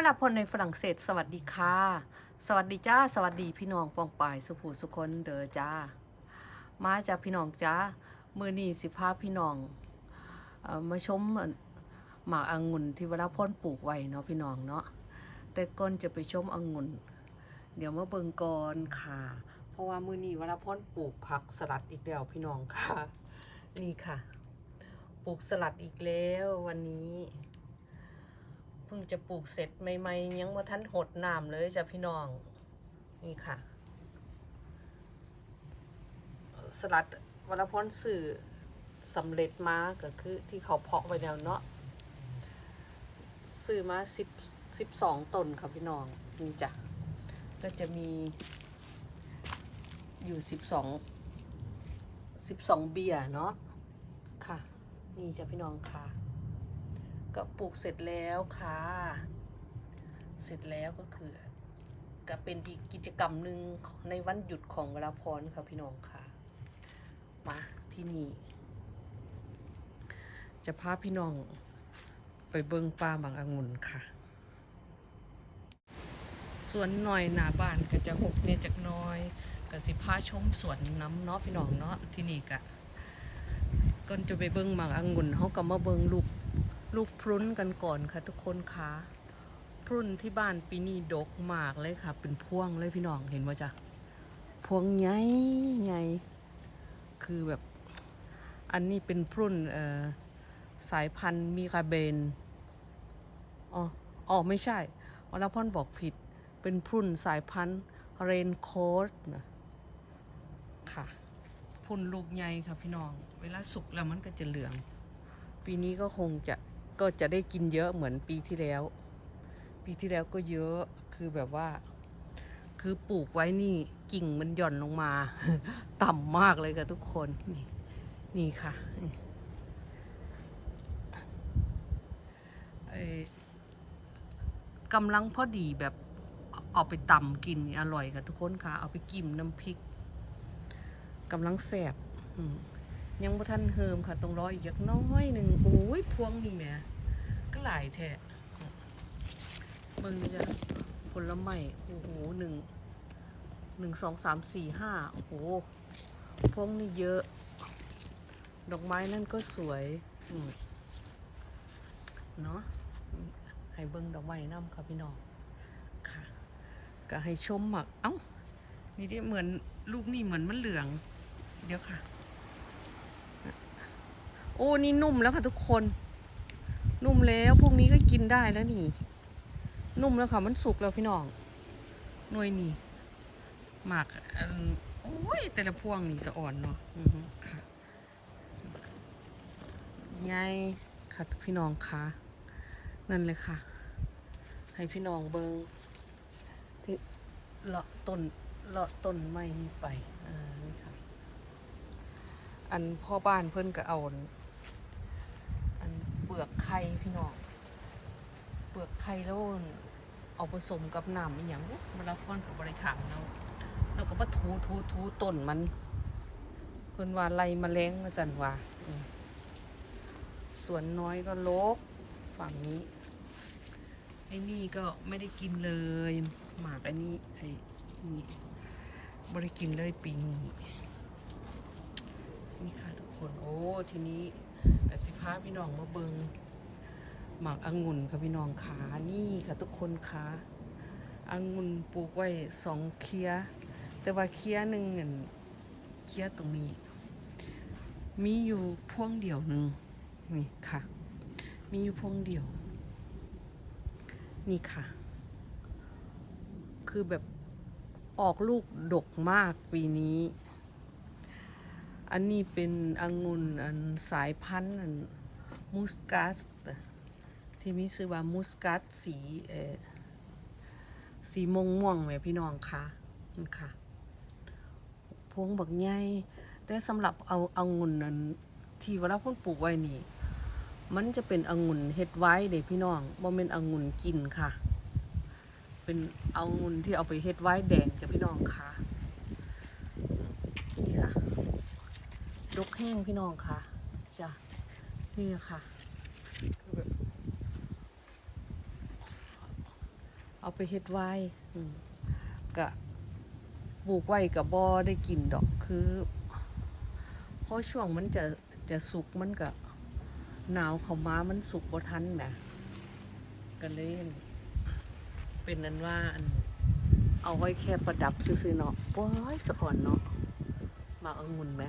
วลาพลในฝรั่งเศส สวัสดีค่ะ สวัสดีจ้า สวัสดีพี่น้องปองปายสุภูสุคนเดอจ้า มาจากพี่น้องจ้า มือนี้สิพาพี่น้องมาชมหมากองุ่นที่เวลาพ่นปลูกไว้เนาะพี่น้องเนาะ แต่ก่อนจะไปชมองุ่น เดี๋ยวมาเบิ่งก่อนค่ะ เพราะว่ามือนี้เวลาพ่นปลูกผักสลัดอีกแล้วพี่น้องค่ะ นี่ค่ะ ปลูกสลัดอีกแล้ววันนี้ เพิ่งจะปลูกเสร็จใหม่ๆยังว่าทันหดน้ำเลยจ้ะพี่น้อง นี่ค่ะ สลัดวรพรสื่อสำเร็จมาก็คือที่เขาเพาะไว้แล้วเนาะซื้อมาสิบสิบสองต้นค่ะพี่น้องนี่จ้ะก็จะมีอยู่สิบสองสิบสองเบียร์เนาะค่ะนี่จ้ะพี่น้องค่ะ ก็ปลูกเสร็จแล้วค่ะ เสร็จแล้วก็คือ ก็เป็นอีกกิจกรรมหนึ่งในวันหยุดของเวลาพรค่ะพี่น้องค่ะ มาที่นี่ จะพาพี่น้องไปเบิงปลาบางองุ่นค่ะสวนหน่อยหนาบ้านก็จะหกเนี่ยจากน้อยก็สิพาชมสวนน้ำเนาะพี่น้องเนาะที่นี่ก็ก่อนจะไปเบิ้งหมากองุ่นเขาก็มาเบิ้งลูก ลูกพรุนกันก่อนค่ะทุกคนคะพรุนที่บ้านปีนี้ดกมากเลยค่ะ เป็นพวงเลยพี่น้องเห็นว่าจ้ะพวงใหญ่ใหญ่คือแบบอันนี้เป็นพรุนเอ่อสายพันธุ์มีคาเบนอ๋ออ๋อไม่ใช่วรพรบอกผิด เป็นพรุนสายพันธุ์เรนโคดนะค่ะพรุนลูกใหญ่ค่ะพี่น้อง เวลาสุกแล้วมันก็จะเหลือง ปีนี้ก็คงจะ ก็จะได้กินเยอะเหมือนปีที่แล้ว ปีที่แล้วก็เยอะคือแบบว่า คือปลูกไว้นี่กิ่งมันหย่อนลงมา ต่ำมากเลยค่ะทุกคนนี่นี่ค่ะกำลังพอดีแบบเอาไปตำกินอร่อยค่ะทุกคนค่ะ เอาไปกิมน้ำพริกกำลังแสบอืม ยังบ่ทันเฮิมค่ะต้องรออีกจักน้อยหนึ่งโอ้ยพวงนี่แหม่ก็หลายแท้เบิ่งนี่จ้ะผลไม้โอ้โหหนึ่งหนึ่งสองสามสี่ห้าโอ้โหพวงนี่เยอะ ดอกไม้นั่นก็สวยเนาะให้เบิ่งดอกไม้น้ำค่ะพี่น้องค่ะ ก็ให้ชมหมักเอ้านี่ดิเหมือนลูกนี่เหมือนมันเหลือง เดี๋ยวค่ะ โอ้นี่นุ่มแล้วค่ะทุกคน นุ่มแล้วพวกนี้ก็กินได้แล้วนี่ นุ่มแล้วค่ะมันสุกแล้วพี่น้องหน่วยนี่หมากอันโอ้ยแต่ละพวงนี่สะอ่อนเนาะค่ะใหญ่ค่ะพี่น้องค่ะนั่นเลยค่ะ ให้พี่น้องเบิงที่เลาะต้นเลาะต้นไม้นี่ไปอ่านี่ค่ะ อันพ่อบ้านเพิ่อนก็เอาอันอัน เปลือกไข่พี่น้อง เปลือกไข่แล้วเอาผสมกับน้ำอีหยังอุ๊ยมาแล้วพ่อนกับบริถามเราเราก็มาถูถูถูต้นมันเพิ่นว่าไล่แมลงมาสั่นว่าส่วนน้อยก็ลกฝั่งนี้ไอ้นี่ก็ไม่ได้กินเลย หมากอันนี้ไอ้นี่บริกินเลยปีนี้นี่ค่ะทุกคนโอ้ทีนี้ สิพาพี่น้องมาเบิงหมากองุ่นค่ะพี่น้องขานี่ค่ะทุกคนขาองุ่นปลูกไว้สองเคียแต่ว่าเคียหนึ่งเนเคียตรงนี้ มีอยู่พวงเดียวหนึ่งนี่ค่ะ มีอยู่พวงเดียว นี่ค่ะ คือแบบออกลูกดกมากปีนี้ อันนี้เป็นองุ่นอันสายพันธุ์อันมูสกัสที่มีชื่อว่ามูสกัสสีเออสีม่วงม่วงๆไหมพี่น้องคะนี่ค่ะ พวงบักใหญ่แต่สำหรับเอาเอางุ่นอันที่เวลาพ่นปลูกไว้นี่ มันจะเป็นองุ่นเฮ็ดไว้เด้พี่น้องบ่เป็นองุ่นกินค่ะ เป็นองุ่นที่เอาไปเฮ็ดไว้แดงจ้ะพี่น้องค่ะนี่ค่ะ ดกแห้งพี่น้องค่ะจ้ะนี่ค่ะคือแบบเอาไปเฮ็ดไว้กะปลูกไว้กับบอได้กินดอกคือเพราะช่วงมันจะจะสุกมันก็หนาวเข้ามามันสุกบ่ทันแหมก็เลยเป็นนั้นว่าอันเอาไว้แค่ประดับซื่อๆเนาะว้ยสะอ่อนเนาะมากองุ่นแหม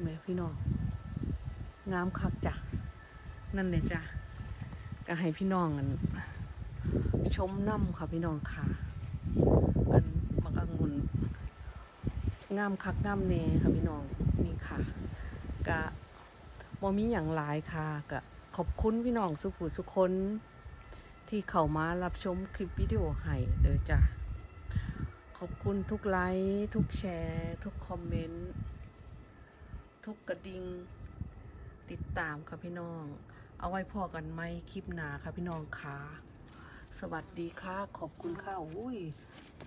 แหม่พี่น้องงามคักจ้ะนั่นเลยจ้ะก็ให้พี่น้องอันชมน้ำค่ะพี่น้องค่ะอันมักองุ่นงามคักงามเนค่ะพี่น้องนี่ค่ะกะบ่มีอย่างหลายค่ะกะขอบคุณพี่น้องสุผู้สุคนที่เข้ามารับชมคลิปวิดีโอให้เด้อจ้ะขอบคุณทุกไลค์ทุกแชร์ ทุกคอมเมนต์ ทุกกระดิ่งติดตามค่ะพี่น้อง เอาไว้พอกันไหมคลิปหนาค่ะพี่น้องค่ะสวัสดีค่ะ ขอบคุณค่ะอุ้ย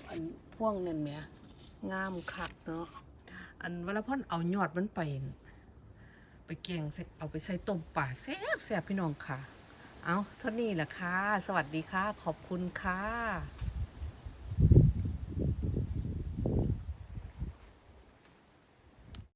อันพ่วงนั่นแหมงามคักเนาะอันเวลาพ่อนเอายอดมันไปไปแกงใส่เอาไปใส่ต้มป่าแซ่บแซ่บพี่น้องค่ะ เอาเท่านี้แหละค่ะ สวัสดีค่ะ ขอบคุณค่ะ